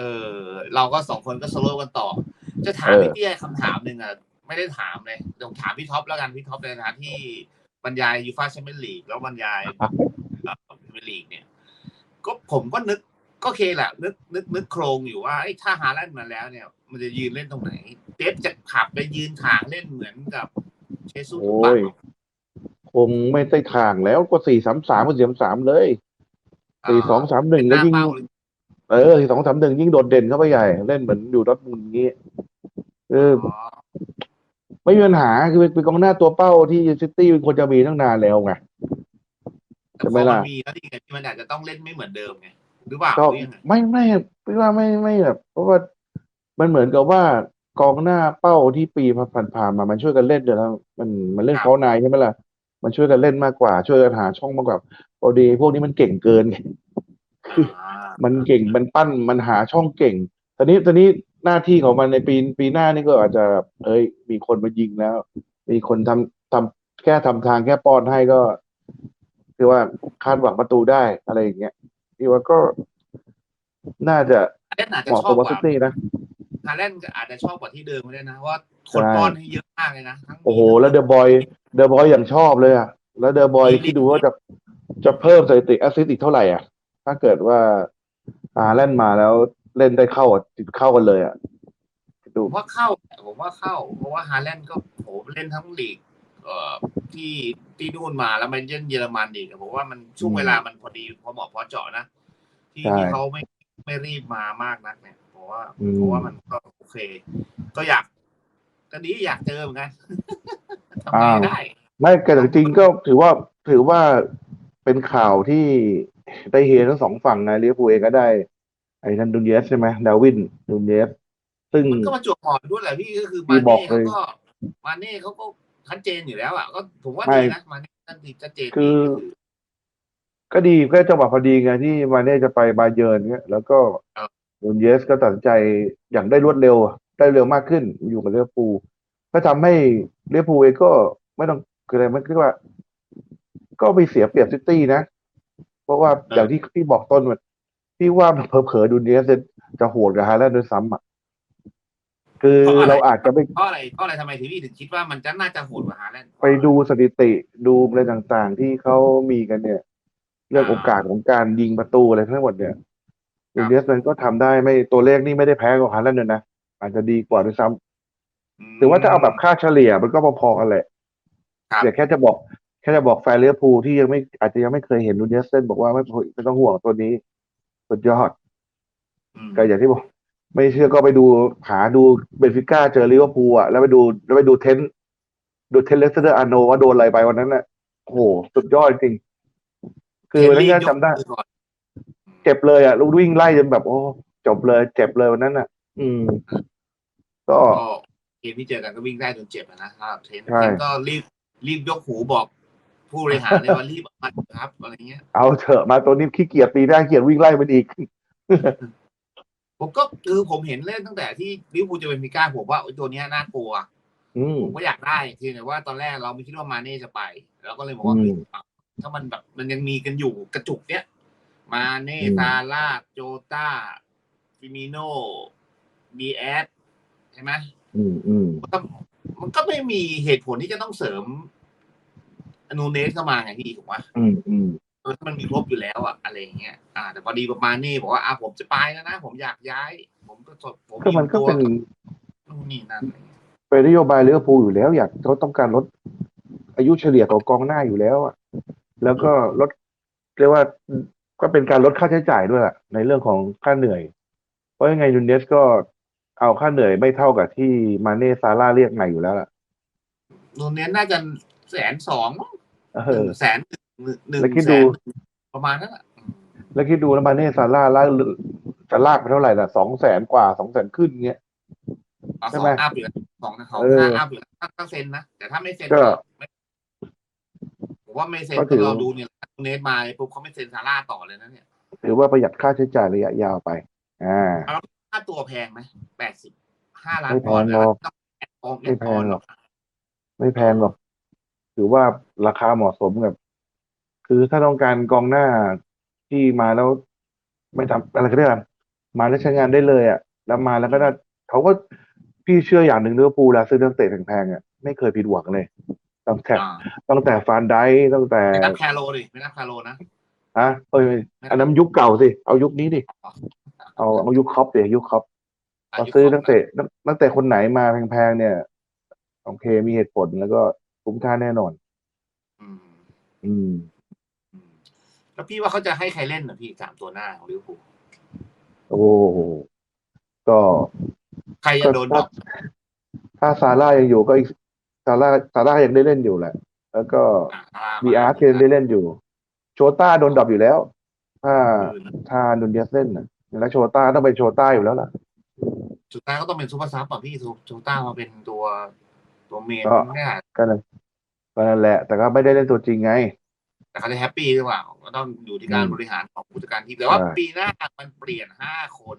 ออ เราก็สองคนก็โซโล่กันต่อ จะถามเออพี่เตี้ยคำถามหนึ่งอะไม่ได้ถามเลยเดี๋ยวถามพี่ท็อปแล้วกันพี่ท็อปในฐานะที่บรรยายยูฟาแชมเปี้ยนลีกแล้วบรรยายพรีเมียร์ลีกเนี่ย ก็ผมก็นึกก็โอเคแหละนึกนึกนึกโครงอยู่ว่าไอ้ถ้าฮาแลนด์มาแล้วเนี่ย มันจะยืนเล่นตรงไหนเป๊ปจะขับไปยืนถางเล่นเหมือนกับเชซุสโอ้ปะยคงไม่ได้ทางแล้วก็สี่สามสามก็สี่สามสามเลยสี่สองสามหนึ่งหแล้วน้ายิ่ง เป้าเลยเออสี่สองสามหนึ่งยิ่งโดดเด่นเข้าไปใหญ่ เล่นเหมือนอยู่ดอร์ทมุนด์อย่างงี้เอออ๋อไม่มีปัญหาคือเป็นกองหน้าตัวเป้าที่ซิตี้เป็นคนจะมีตั้งนานแล้วไงแต่ใช่พไหมอล่ะมันมีแล้วนี่ไงที่มันอาจจะต้องเล่นไม่เหมือนเดิมไงหรือเปล่าก็หรือยังไงไม่ไม่พี่ว่าไม่ไม่แบบเพราะว่ามันเหมือนกับว่ากองหน้าเป้าที่ปีผ่านๆมา มันช่วยกันเล่นเดี๋ยวแล้วมันมันเล่นเขาในใช่ไหมล่ะมันช่วยกันเล่นมากกว่า ช่วยกันหาช่องมากกว่าพอดีพวกนี้มันเก่งเกินไงอ่า มันเก่งมันปั้นมันหาช่องเก่ง ตอนนี้ตอนนี้หน้าที่ของมันในปีปีหน้านี่ก็อาจจะแบบเอ้ย มีคนมายิงแล้ว มีคนทำทำแค่ทำทางแค่ป้อนให้ก็ คือว่าคาดหวังประตูได้อะไรอย่างเงี้ยพี่ว่าก็น่าจะฮาแลนด์อาจจะเหมาะชอกับบกวอว่าซิตี้นะฮาแลนด์อาจจะชอบกว่าที่เดิมก็ได้นะเพราะว่าคนใช่ป้อนให้เยอะมากเลยนะทั้งโอ้โห แล้วเดอะบอยเดอะบอยอย่างชอบเลยอะ แล้วเดอะบอยที่ดูว่าจะจะเพิ่มสถิติแอสซิสต์อีกเท่าไหร่อะ ถ้าเกิดว่าอาเล่นมาแล้วเล่นได้เข้าอะติดเข้ากันเลยอะดูผมว่าเข้าผมว่าเข้า เพราะว่าฮาแลนด์ก็โหเล่นทั้งลีกเอ่อที่ที่นู่นมาแล้วมันเล่นเยอรมันอีกอะผมว่ามันช่วงเวลามันพอดีพอเหมาะพอเจาะนะที่ที่เขาไม่ไม่รีบมามากนักเนี่ยเพราะว่าเพราะว่ามันก็โอเค ก็อยากก็ดีอยากเจอเหมือนกันทำไงได้ ไม่แต่จริงๆก็ถือว่าถือว่าเป็นข่าวที่ ได้เฮทั้งสองฝั่งนะลิเวอร์พูลเองก็ได้ ไอ้นันดุนเยสใช่ไหมดาวินดุนเยสซึ่งมันก็มาจวบหอดด้วยแหละพี่ก็คือพี่มาบอกเน่เลเขายก็มาเน่เขาก็ชัดเจนอยู่แล้วอะก็ผมว่าไม่ดีนะมาเน่ชัดเจนคือดีก็ดีก็จังหวะพอดีไงที่มาเน่จะไปบาเยิร์นเงี้ยแล้วก็ดุนเยสก็ตัดสินใจอย่างได้รวดเร็ว ได้เร็วมากขึ้นอยู่กับลิเวอร์พูลก็ทำให้ลิเวอร์พูลเองก็ไม่ต้องคืออะไรมันคือว่า ก็ไปเสียเปรียบซิตี้นะเพ ราะว่าอย่างที่พี่บอกต้นมันพี่ว่าเผลอๆดุนเยสจะโหดกับฮาแลนด์ด้วยซ้ำอะคือเราอาจจะไม่เพราะอะไรเพราะอะไรทำไมทีพี่ถึงคิดว่ามันจะน่าจะโหดกว่าฮาแลนด์ไปดูสถิติดูอะไรต่างๆ ที่เขามีกันเนี่ย เรื่องโอกาสของการยิงประตูอะไรทั้งหมดเนี่ยดุนเยสมันก็ทำได้ไม่ตัวเลขนี่ไม่ได้แพ้กับฮาแลนด์เลยนะอาจจะดีกว่าด้วยซ้ำหรือว่าถ้าเอาแบบค่าเฉลี่ยมันก็พอๆกันแหละครับเดี๋ยวแค่จะบอก แค่จะบอกแฟนเลี้ยพูลที่ยังไม่อาจจะยังไม่เคยเห็นนูเนสเซนบอกว่าไม่ไม่ต้องห่วงตัวนี้สุดยอดอืมก็อย่างที่บอก ไม่เชื่อก็ไปดูหาดูเบนฟิก้าเจอลิเวอร์พูลอะแล้วไปดูแล้วไปดูเทนต์ดูเทนเลสเตอร์อาโนว่าโดนอะไรไปวันนั้นน่ะโอ้โหสุดยอดจริง คือวันนั้นก็จำได้ยกมือก่อนเจ็บเลยอะลูกวิ่งไล่จนแบบ โอ้จบเลย เจ็บเลยวันนั้นอะ อืมก็ก็เกมที่เจอกันก็วิ่งได้จนเจ็บอะนะครับเทนใช่เทนก็รีบรีบยกหูบอก ผู้บริหารเลยว่ารีบเอามาครับอะไรเงี้ย เอาเถอะมาตัวนี้ขี้เกียจปีหน้าขี้เกียจวิ่งไล่มันอีก ผมก็คือผมเห็นเล่นตั้งแต่ที่ลิเวอร์พูลจะเป็นมิก้าผมว่าโอ้ยตัวเนี้ยน่ากลัวอืมผมก็อยากได้ทีแต่ว่าตอนแรกเราไม่คิดว่ามาเน่จะไป แล้วก็เลยบอกว่าอืมเฮ้ยเอาถ้ามันแบบมันยังมีกันอยู่กระจุกเนี้ยมาเน่อืมซาร่าห์โจต้าฟิมิโนบีแอสใช่ไหมอืมอืมมันก็มันก็ไม่มีเหตุผลที่จะต้องเสริมอ นูเนสเข้ามาไงพี่ถูกไหมอืมอืมเออถ้ามันมีครบอยู่แล้วอะอะไรอย่างเงี้ยอ่า แต่พอดีประมาณนี้บอกว่าอ่าผมจะไปแล้วนะ ผมอยากย้าย ผมก็สดผมก็มันก็เป็นนู่นนี่นั่นอะไรเงี้ยเป็นนโยบายลิเวอร์พูลอยู่แล้ว อยากเขาต้องการลดอายุเฉลี่ยของกองหน้าอยู่แล้วอะแล้วก็ลดเรียกว่าก็เป็นการลดค่าใช้จ่ายด้วยแหละในเรื่องของค่าเหนื่อย เพราะยังไงยูเนสก็เอาค่าเหนื่อยไม่เท่ากับที่มาเน่ซาร่าเรียกไงอยู่แล้วล่ะนูเนสน่าจะแสนสองมั้งเอ หอนึ่งแสนหนึ่งหนึ่งแล้วคิดแสดูนประมาณนั้นแหละแล้วคิดดูแล้วมาเน่ซาร่าลากจะลากไปเท่าไหร่ล่ะสองแสนกว่าสองแสนขึ้นเงี้ยเอาใช่สอไหมงอัพอยู่แล้วสองสองเออห้าอัพอยู่แล้วถ้าเซ็นนะ แต่ถ้าไม่เซ็นก็ไม่ผมว่าไม่เซ็นก็ถืก็อเราดูเนี่ยนูเนสมาปุ๊บเขาไม่เซ็นซาร่าต่อเลยนะเนี่ยถือว่าประหยัดค่าใช้จ่ายระยะยาวไป อ่าค่าตัวแพงไหมแปดสิบห้าล้านไม่แพปอนงด์หรอกต้องแอดออนไม่แพงหรอกไม่แพงหรอก ถือว่าราคาเหมาะสมกับ คือถ้าต้องการกองหน้าที่มาแล้วไม่ทำอะไรก็ได้มาแล้วใช้งานได้เลยอะ แล้วมาแล้วก็ได้เขาก็พี่เชื่ออย่างหนึ่งลิเวอร์พูลแล้วซื้อนักเตะแพงๆอะไม่เคยผิดหวังเลยตั้งแต่อ่าตั้งแต่ฟานไดค์ตั้งแต่ไม่นับแคโรดิไม่นับแคโรนะอะเอ้ยอันนั้นยุคเก่าสิเอายุคนี้ดิเอาเอายุคครอปเดี๋ยวยุคครอปอาเรายุซื้อครบนักเตะนักนักเตะคนไหนมาแพงๆเนี่ยโอเคมีเหตุผลแล้วก็ คุ้มค่าแน่นอนอืมอืม อืม แล้วพี่ว่าเขาจะให้ใครเล่นเหรอพี่สามตัวหน้าของลิเวอร์พูลโอ้โหก็ใครจะโดนดรอกถ้าซาร่ายังอยู่ก็อีกซาร่าซาร่ายังได้เล่นอยู่แหละ แล้วก็อ่าวีอาร์เคนได้เล่นอยู่ โชต้าโดนดรอปอยู่แล้ว ถ้าถ้านุนเดียสเล่นนะแล้วโชต้าต้องเป็นโชต้าอยู่แล้วล่ะสุดท้ายก็ต้องเป็นซูเปอร์ซับอะพี่โชโชต้ามาเป็นตัว ตัวเมนก็เนี่ยก็นั่นก็นั่นแหละ แต่ก็ไม่ได้เล่นตัวจริงไง แต่เขาจะแฮปปี้หรือเปล่าก็ต้องอยู่ที่การอืมบริหารของผู้จัดการทีมแต่ว่าใช่ ปีหน้ามันเปลี่ยนห้าคน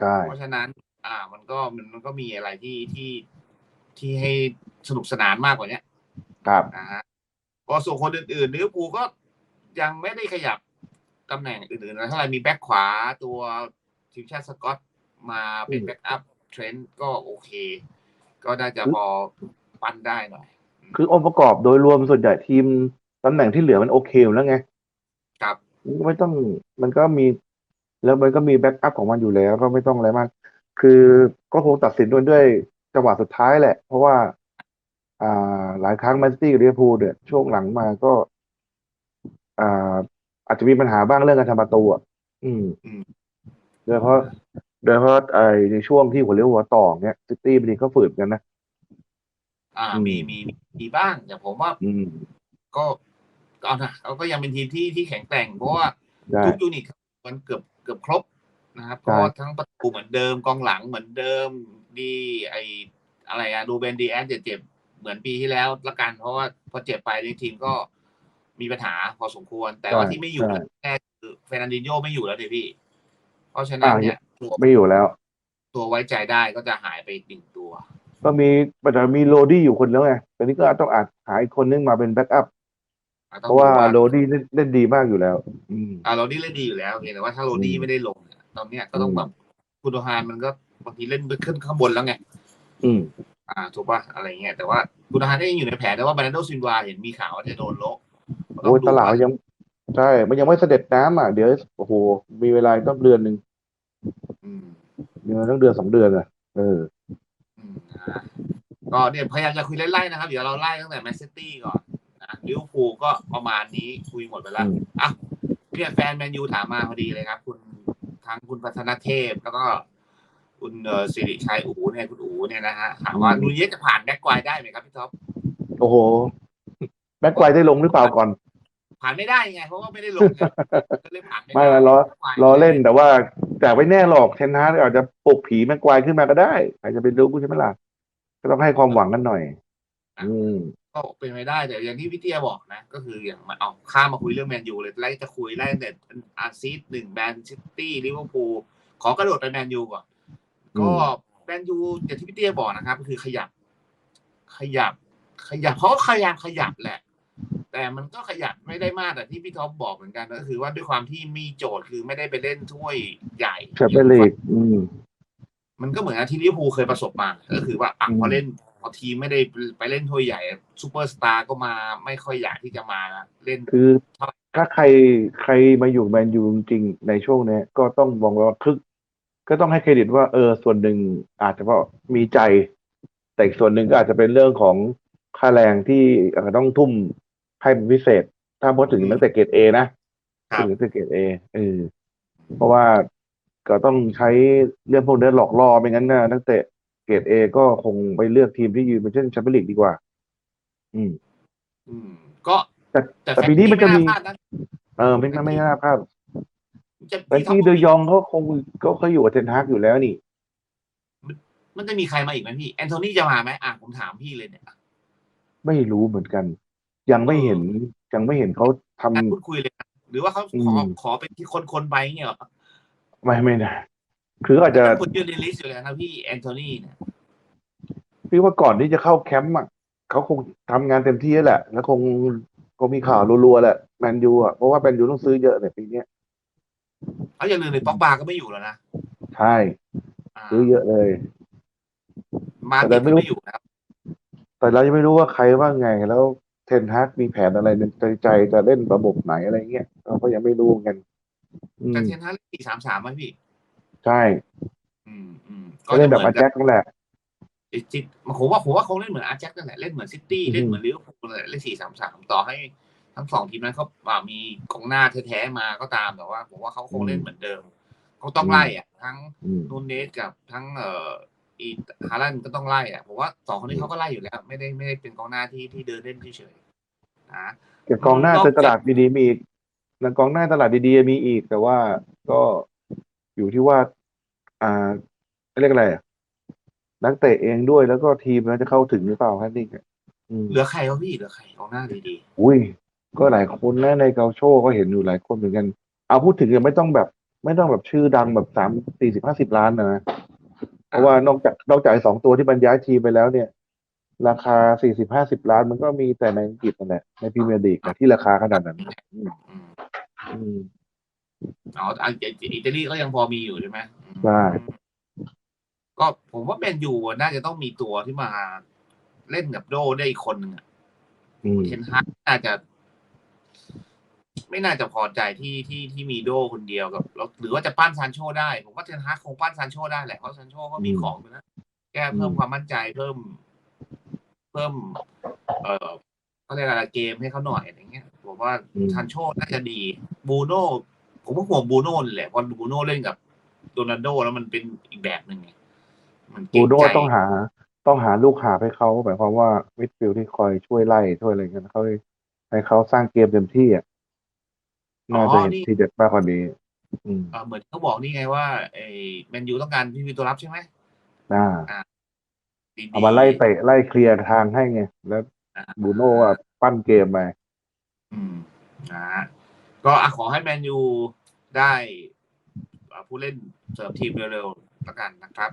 ใช่ เพราะฉะนั้น อ่า มันก็มันมันก็มีอะไรที่ที่ที่ให้สนุกสนานมากกว่าเนี้ย ครับ นะฮะพอส่วนคนอื่นๆลิเวอร์พูลก็ยังไม่ได้ขยับตำแหน่งอื่นๆนะเท่าไหร่มีแบ็คขวาตัวทีมชาติสกอตมาเป็นอืม แบ็กอัพเทรนด์ก็โอเค ก็น่าจะพอปั้นได้หน่อย คือองค์ประกอบโดยรวมส่วนใหญ่ทีมตำแหน่งที่เหลือมันโอเคอยู่แล้วไง ครับมันก็ไม่ต้องมันก็มี แล้วมันก็มีแบ็กอัพของมันอยู่แล้ว ก็ไม่ต้องอะไรมาก คือก็คงตัดสินด้วยด้วยจังหวะสุดท้ายแหละ เพราะว่า อ่า หลายครั้งแมนซิตี้กับลิเวอร์พูลเนี่ยช่วงหลังมาก็ อ่า อาจจะมีปัญหาบ้างเรื่องการทำประตูอะอืมอืมโดยเฉพาะ โดยเฉพาะไอ้ในช่วงที่หัวเลี้ยวหัวต่อเนี่ยซิตี้บางทีก็ฝืนกันนะ อ่าอืมมีมีมีมีบ้างแต่ผมว่าอืมก็ก็เอานะเขาก็ยังเป็นทีมที่ที่แข็งแกร่งเพราะว่าได้ ทุกยูนิตมันเกือบเกือบครบนะครับใช่ ก็ทั้งประตูเหมือนเดิมกองหลังเหมือนเดิมดีไออะไรอะดูเบนดีแอนเจ็บๆเหมือนปีที่แล้วละกัน เพราะว่าพอเจ็บไปในทีมก็มีปัญหาพอสมควร แต่ว่าที่ไม่อยู่แน่คือเฟรนันดินโยไม่อยู่แล้วดิพี่ เพราะฉะนั้นเนี่ย ตัวไม่อยู่แล้ว ตัวไว้ใจได้ก็จะหายไปหนึ่งตัว ก็มีปัญหามีโรดี้อยู่คนแล้วไงตอนนี้ก็ต้องอาจหาอีกคนนึงมาเป็นแบ็กอัพต้เพองราะว่าดูโรดี้เล่นเล่นดีมากอยู่แล้ว อืมอ่าโรดี้เล่นดีอยู่แล้วเพียงแต่ว่าถ้าโรดี้อืมไม่ได้ลงเนี่ยตอนเนี้ยก็ต้องอืมแบบกุนโดฮานมันก็บางทีเล่นไปขึ้นข้างบนแล้วไง อืม อ่าถูกป่ะอะไรเงี้ยแต่ว่ากุนโดฮานก็ยังอยู่ในแผนแต่ว่าบานาโดซินวาเห็นมีข่าวว่าจะโดนโละก็ต้โอ้งยดูตลาดว่ยังใช่ มันยังไม่เสด็จน้ำอะ เดี๋ยว โอ้โห มีเวลาอีกต้องเดือนหนึ่งอืม เดือนต้องเดือนสองเดือนอะ เอออืมนะก็เนี่ยพยายามจะคุยไล่ๆนะครับ เดี๋ยวเราไล่ตั้งแต่แมนซิตี้ก่อนนะลิเวอร์พูลก็ประมาณนี้คุยหมดไปแล้วอืมอะเนี่ยแฟนแมนยูถามมาพอดีเลยครับ คุณทั้งคุณพัฒนเทพแล้วก็คุณเอ่อสิริชัยอูเนี่ยคุณอูเนี่ยนะฮะถามว่านูนเยสจะผ่านแบ็กไกวได้ไหมครับพี่ท็อปโอ้โห แบ็กไกวได้ลงหรือเปล่าก่อน ผ่านไม่ได้ไงเพราะว่าไม่ได้ลงไงก็เลยผ่านไม่ไม่ได้ไม่รอรอเล่นแต่ว่า แต่ไม่แน่หรอกเทนฮาร์ดอาจจะปลุกผีแม็กไกวขึ้นมาก็ได้ใครจะไปรู้กูใช่ไหมล่ะก็ต้องให้ความหวังกันหน่อย อืมก็เป็นไปได้แต่อย่างที่พี่เตี้ยบอกนะ ก็คืออย่างมาเอาข้ามมาคุยเรื่องแมนยูเลยไล่จะคุยไล่ตั้งแต่อาร์ซีดหนึ่งแมนซิตี้ลิเวอร์พูลขอกระโดดไปแมนยูก่อนอืมก็แมนยูอย่างที่พี่เตี้ยบอกนะครับก็คือขยับ ขยับ ขยับเพราะก็พยายามขยับแหละ แต่มันก็ขยับไม่ได้มากแต่ที่พี่ท็อปบอกเหมือนกันก็คือว่าด้วยความที่มีโจทย์คือไม่ได้ไปเล่นถ้วยใหญ่แชมเปี้ยนลีกอืมมันก็เหมือนกับที่ลิเวอร์พูลเคยประสบมา ก็คือว่าอะอืมพอเล่นพอทีมไม่ได้ไปเล่นถ้วยใหญ่ซูเปอร์สตาร์ก็มาไม่ค่อยอยากที่จะมาเล่นคือถ้าใครใครมาอยู่แมนยูจริงๆในช่วงเนี้ยก็ต้องมองว่าคึก ก็ต้องให้เครดิตว่าเออส่วนหนึ่งอาจจะเพราะมีใจ แต่อีกส่วนหนึ่งก็อาจจะเป็นเรื่องของค่าแรงที่อาจจะต้องทุ่ม ให้เป็นพิเศษ ถ้าพูดถึงนักเตะเกรดเอนะครับถึงนักเตะเกรดเอเออเพราะว่าก็ต้องใช้เรื่องพวกนี้หลอกล่อไม่งั้นนะนักเตะเกรดเอก็คงไปเลือกทีมที่ยืนเป็นเช่นแชมเปี้ยนลีกดีกว่า อืม อืม ก็แต่แต่ปีนี้มันจะมีไาพลาดนะเออไม่ไม่น่าพลาดจะแต่ที่เดยองเขาคงก็เขาอยู่กับเทนฮากอยู่แล้วนี่ มันจะมีใครมาอีกไหมพี่ แอนโทนีจะมาไหมอะผมถามพี่เลยเนี่ย ไม่รู้เหมือนกัน ยังไม่เห็นยังไม่เห็นเขาทำการพูดคุยเลยนะหรือว่าเขาขออืมขอเป็นที่คนคนๆไปเงี้ยเหรอไม่ไม่นะคืออาจจะคุณยืนในลิสต์อยู่เลยนะพี่แอนโทนีเนี่ยพี่ว่าก่อนที่จะเข้าแคมป์อะเขาคงทำงานเต็มที่แล้วแหละ แล้วคงคงมีข่าวรัวๆแหละแมนยูอะเพราะว่าแมนยูต้องซื้อเยอะเนี่ยปีเนี้ยเอาอย่าลืมเลยป็อกบาก็ไม่อยู่แล้วนะใช่าซื้อเยอะเลย มาแต่ติดไม่รู้ไม่อยู่นะครับแต่เรายังไม่รู้ว่าใครว่าไงแล้วเทนฮากมีแผนอะไรในใจใจจะเล่นระบบไหนอะไรเงี้ยเราก็ยังไม่รู้เหมือนกันอืแต่มเทนฮากเล่นสี่สามสามไหมพี่ ใช่ อืมอืมก็เล่นแบบจะหมือาแจ็คนั่นแหละไอ้จิตผมว่าผมว่าคงเล่นเหมือนอาร์แจ็คนั่นแหละเล่นเหมือนซิตี้อือฮึเล่นเหมือนลิเวอร์พูลเลยเล่นสี่สามสามต่อให้ทั้งสองทีมนั้นเขาอ่ามีกองหน้าแท้ๆมาก็ตามแต่ว่า ผมว่าเขาคงเล่นเหมือนเดิมเขาต้องไล่อะ ทั้งอืมนูนเนสกับทั้งเอ่ออีฮาลันด์ก็ต้องไล่อะผมว่าสองคนนี้เขาก็ไล่อยู่แล้ว ไม่ได้ไม่ได้เป็นกองหน้าที่ที่เดินเล่นเฉย ๆนะเก็บกองหน้านอกในจากตลาดดีๆมีอีกแล้วกองหน้าตลาดดีๆมีอีก แต่ว่าก็อยู่ที่ว่า อ่าเรียกอะไรอะนักเตะเองด้วยแล้วก็ทีมนั้นจะเข้าถึงหรือเปล่าแค่นี้อะอืมเหลือใครวะพี่เหลือใครกองหน้าดีอุ้ย ก็หลายคนนะในเกาโชก็เห็นอยู่หลายคนเหมือนกัน เอาพูดถึงยังไม่ต้องแบบ ไม่ต้องแบบชื่อดังแบบสามสี่สิบห้าสิบล้านนะนะเพราะว่านอกจากนอกจากไอ้สองตัวที่บรรย้ายทีมไปแล้วเนี่ย ราคาสี่สิบห้าสิบล้านมันก็มีแต่ในอังกฤษนั่นแหละในพรีเมียร์ลีกนะที่ราคาขนาดนั้นอืมๆอืมอืมอ๋ออะอิตาลีก็ยังพอมีอยู่ใช่ไหมอืมใช่ก็ผมว่าแมนยูน่าจะต้องมีตัวที่มาเล่นกับโดได้อีกคนหนึ่งอะอืมเทนฮากน่าจะ ไม่น่าจะพอใจที่ที่ที่มีโดคนเดียวกับแล้วหรือว่าจะปั้นซานโชได้ ผมว่าเทนฮากคงปั้นซานโชได้แหละเพราะซานโชก็มีของอยู่นะแก้เพิ่มความมั่นใจเพิ่ม เพิ่ม เอ่อเขาเรียกอะไรเกมให้เขาหน่อยอะไรเงี้ยผมว่าซานโชน่าจะดีบูโน่ผมว่าห่วงบูโน่นี่แหละเพราะบูโน่เล่นกับโรนัลโดแล้วมันเป็นอีกแบบหนึ่งไงมันเก่บูงโน่ใจต้องหา ต้องหาลูกหาให้เขาหมายความว่ามิดฟิลด์ที่คอยช่วยไล่ช่วยอะไรกันเขาให้เขาสร้างเกมเต็มที่อะน่าจะเห็นทีเด็ดมากกว่านี้อืมเอ่อเหมือนเขาบอกนี่ไงว่าไอ้แมนยูต้องการพี่วีตัวรับใช่ไหมน่าดีๆ เอามาไล่เตะไล่เคลียร์ทางให้ไง แล้วอ่าบูโน่อะปั้นเกมไปอืมนะฮะก็อะขอให้แมนยูได้อ่าผู้เล่นเสริมทีมเร็วๆแล้วกันนะครับ